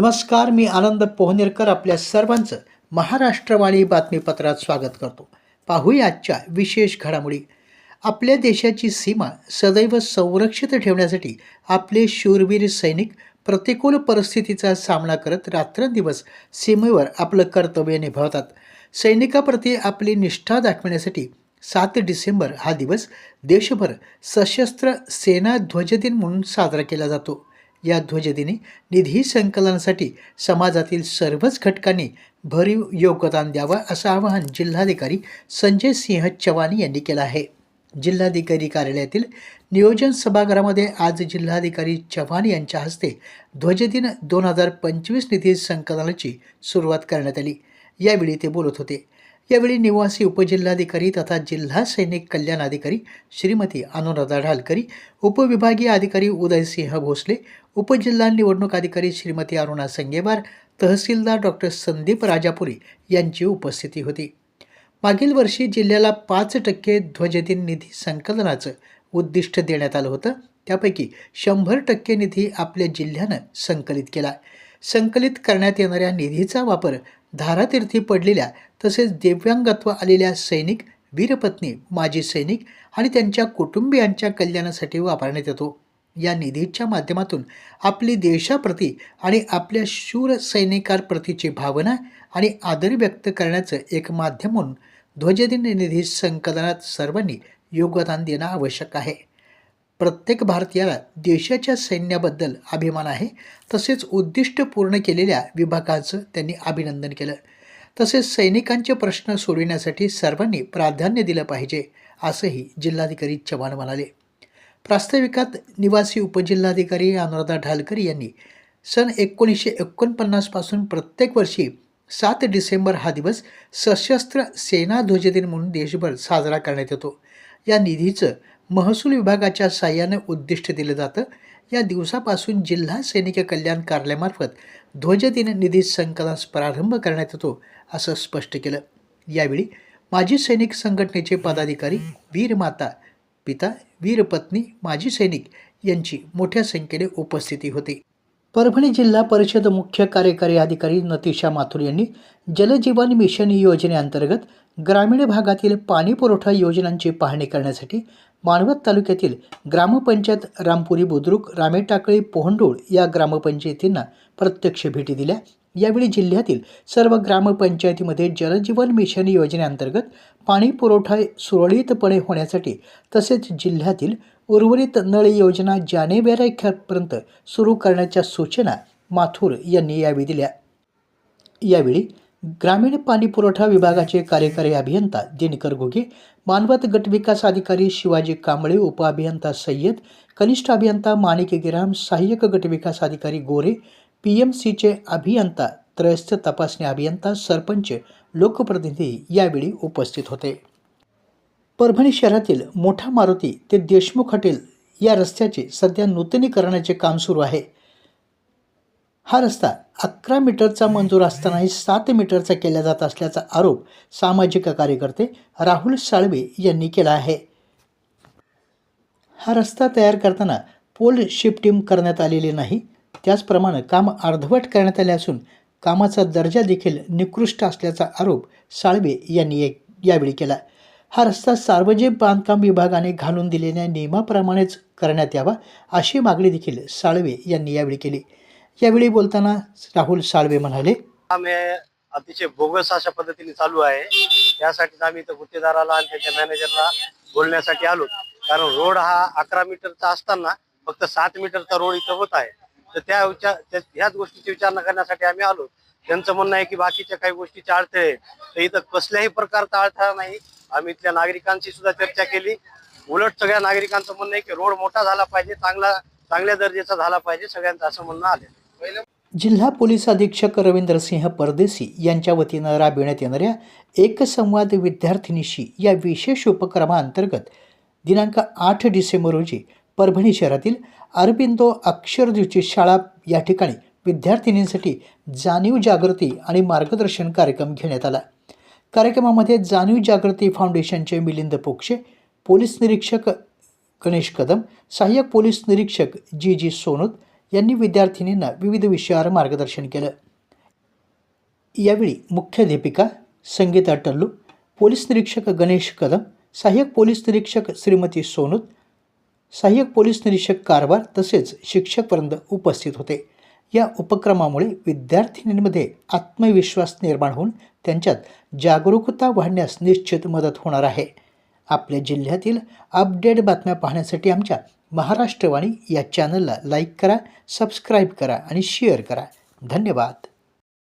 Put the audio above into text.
नमस्कार मी आनंद पोहनेरकर आपल्या सर्वांचं महाराष्ट्रवाणी बातमीपत्रात स्वागत करतो. पाहूया आजच्या विशेष घडामोडी. आपल्या देशाची सीमा सदैव संरक्षित ठेवण्यासाठी आपले शूरवीर सैनिक प्रतिकूल परिस्थितीचा सामना करत रात्रंदिवस सीमेवर आपलं कर्तव्य निभावतात. सैनिकाप्रती आपली निष्ठा दाखवण्यासाठी सात डिसेंबर हा दिवस देशभर सशस्त्र सेना ध्वजदिन म्हणून साजरा केला जातो. या ध्वजदिनी निधी संकलनासाठी समाजातील सर्वच घटकांनी भरीव योगदान द्यावं असं आवाहन जिल्हाधिकारी संजय सिंह चव्हाण यांनी केलं आहे. जिल्हाधिकारी कार्यालयातील नियोजन सभागृहामध्ये आज जिल्हाधिकारी चव्हाण यांच्या हस्ते ध्वजदिन दोन हजार पंचवीस निधी संकलनाची सुरुवात करण्यात आली. यावेळी ते बोलत होते. यावेळी निवासी उपजिल्हाधिकारी तथा जिल्हा सैनिक कल्याण अधिकारी श्रीमती अनुराधा ढालकरी उपविभागीय अधिकारी उदयसिंह भोसले उपजिल्हा निवडणूक अधिकारी श्रीमती अरुणा संगेवार तहसीलदार डॉक्टर संदीप राजापुरी यांची उपस्थिती होती. मागील वर्षी जिल्ह्याला पाच टक्के ध्वजदिन निधी संकलनाचं उद्दिष्ट देण्यात आलं होतं. त्यापैकी शंभर टक्के निधी आपल्या जिल्ह्यानं संकलित केला. संकलित करण्यात येणाऱ्या निधीचा वापर धारातीर्थी पडलेल्या तसेच दिव्यांगत्व आलेल्या सैनिक वीरपत्नी माजी सैनिक आणि त्यांच्या कुटुंबियांच्या कल्याणासाठी वापरण्यात येतो. या निधीच्या माध्यमातून आपली देशाप्रती आणि आपल्या शूर सैनिकांप्रतीची भावना आणि आदर व्यक्त करण्याचं एक माध्यम म्हणून ध्वजदिन निधी संकलनात सर्वांनी योगदान देणं आवश्यक आहे. प्रत्येक भारतीयाला देशाच्या सैन्याबद्दल अभिमान आहे. तसेच उद्दिष्ट पूर्ण केलेल्या विभागाचं त्यांनी अभिनंदन केलं. तसेच सैनिकांचे प्रश्न सोडविण्यासाठी सर्वांनी प्राधान्य दिलं पाहिजे असंही जिल्हाधिकारी चव्हाण म्हणाले. प्रास्ताविकात निवासी उपजिल्हाधिकारी अनुराधा ढालकर यांनी सन एकोणीसशे एकोणपन्नासपासून प्रत्येक वर्षी सात डिसेंबर हा दिवस सशस्त्र सेना ध्वजदिन म्हणून देशभर साजरा करण्यात येतो. या निधीचं महसूल विभागाच्या साह्यानं उद्दिष्ट दिलं जातं. या दिवसापासून जिल्हा सैनिक कल्याण कार्यालयामार्फत ध्वजदिन निधी संकलनास प्रारंभ करण्यात येतो असं स्पष्ट केलं. यावेळी माजी सैनिक संघटनेचे पदाधिकारी वीरमाता पिता वीरपत्नी माजी सैनिक यांची मोठ्या संख्येने उपस्थिती होती. परभणी जिल्हा परिषद मुख्य कार्यकारी अधिकारी नतिशा माथुर यांनी जलजीवन मिशन योजनेअंतर्गत ग्रामीण भागातील पाणी पुरवठा योजनांची पाहणी करण्यासाठी मानवत तालुक्यातील ग्रामपंचायत रामपुरी बुद्रुक रामेटाकळी पोहंडोळ या ग्रामपंचायतींना प्रत्यक्ष भेटी दिल्या. यावेळी जिल्ह्यातील सर्व ग्रामपंचायतीमध्ये जलजीवन मिशन योजनेअंतर्गत पाणी पुरवठा सुरळीतपणे होण्यासाठी तसेच जिल्ह्यातील उर्वरित नळ योजना जानेवारीपर्यंत सुरू करण्याच्या सूचना माथुर यांनी यावेळी दिल्या. यावेळी ग्रामीण पाणी पुरवठा विभागाचे कार्यकारी अभियंता दिनकर घुगे मानवत गटविकास अधिकारी शिवाजी कांबळे उपअभियंता सय्यद कनिष्ठ अभियंता माणिक गिराम सहाय्यक गटविकास अधिकारी गोरे पी एम सीचे अभियंता त्रयस्थ तपासणी अभियंता सरपंच लोकप्रतिनिधी यावेळी उपस्थित होते. परभणी शहरातील मोठा मारुती ते देशमुख हॉटेल या रस्त्याचे सध्या नूतनीकरणाचे काम सुरू आहे. हा रस्ता अकरा मीटरचा मंजूर असतानाही सात मीटरचा केला जात असल्याचा आरोप सामाजिक कार्यकर्ते राहुल साळवे यांनी केला आहे. हा रस्ता तयार करताना पोल शिफ्टिंग करण्यात आलेली नाही त्याचप्रमाणे काम अर्धवट करण्यात आले असून कामाचा दर्जा देखील निकृष्ट असल्याचा आरोप साळवे यांनी एक यावेळी केला. हा रस्ता सार्वजनिक बांधकाम विभागाने घालून दिलेल्या नियमाप्रमाणेच करण्यात यावा अशी मागणी देखील साळवे यांनी यावेळी केली. यावेळी बोलताना राहुल साळवे म्हणाले अतिशय बोगस अशा पद्धतीने चालू आहे. त्यासाठीच आम्ही इथं गुत्तेदाराला आणि त्याच्या मॅनेजरला बोलण्यासाठी आलो. कारण रोड हा अकरा मीटरचा असताना फक्त सात मीटरचा रोड इथं होत आहे. तर त्या विचार त्या- ह्याच गोष्टीची विचारणा करण्यासाठी आम्ही आलो. त्यांचं म्हणणं आहे की बाकीच्या काही गोष्टीचे अडथळे आहेत. तर इथं कसल्याही प्रकारचा अडथळा नाही. आम्ही इथल्या नागरिकांशी सुद्धा चर्चा केली. उलट सगळ्या नागरिकांचं म्हणणं आहे की रोड मोठा झाला पाहिजे चांगला चांगल्या दर्जाचा झाला पाहिजे सगळ्यांचं असं म्हणणं आलं. जिल्हा पोलीस अधीक्षक रवींद्र सिंह परदेसी यांच्या वतीनं राबविण्यात येणाऱ्या एक संवाद विद्यार्थिनीशी या विशेष उपक्रमाअंतर्गत दिनांक आठ डिसेंबर रोजी परभणी शहरातील अरबिंदो अक्षरज्योती शाळा या ठिकाणी विद्यार्थिनींसाठी जाणीव जागृती आणि मार्गदर्शन कार्यक्रम घेण्यात आला. कार्यक्रमामध्ये जाणीव जागृती फाउंडेशनचे मिलिंद पोक्षे पोलीस निरीक्षक गणेश कदम सहाय्यक पोलीस निरीक्षक जी जी सोनूत यांनी विद्यार्थिनींना विविध विषयावर मार्गदर्शन केलं. यावेळी मुख्याध्यापिका संगीता टल्लू पोलीस निरीक्षक गणेश कदम सहाय्यक पोलीस निरीक्षक श्रीमती सोनूत सहाय्यक पोलीस निरीक्षक कारभार तसेच शिक्षकपर्यंत उपस्थित होते. या उपक्रमामुळे विद्यार्थिनींमध्ये आत्मविश्वास निर्माण होऊन त्यांच्यात जागरूकता वाढण्यास निश्चित मदत होणार आहे. आपल्या जिल्ह्यातील अपडेट बातम्या पाहण्यासाठी आमच्या महाराष्ट्रवाणी या चॅनलला लाईक करा सबस्क्राईब करा आणि शेअर करा. धन्यवाद.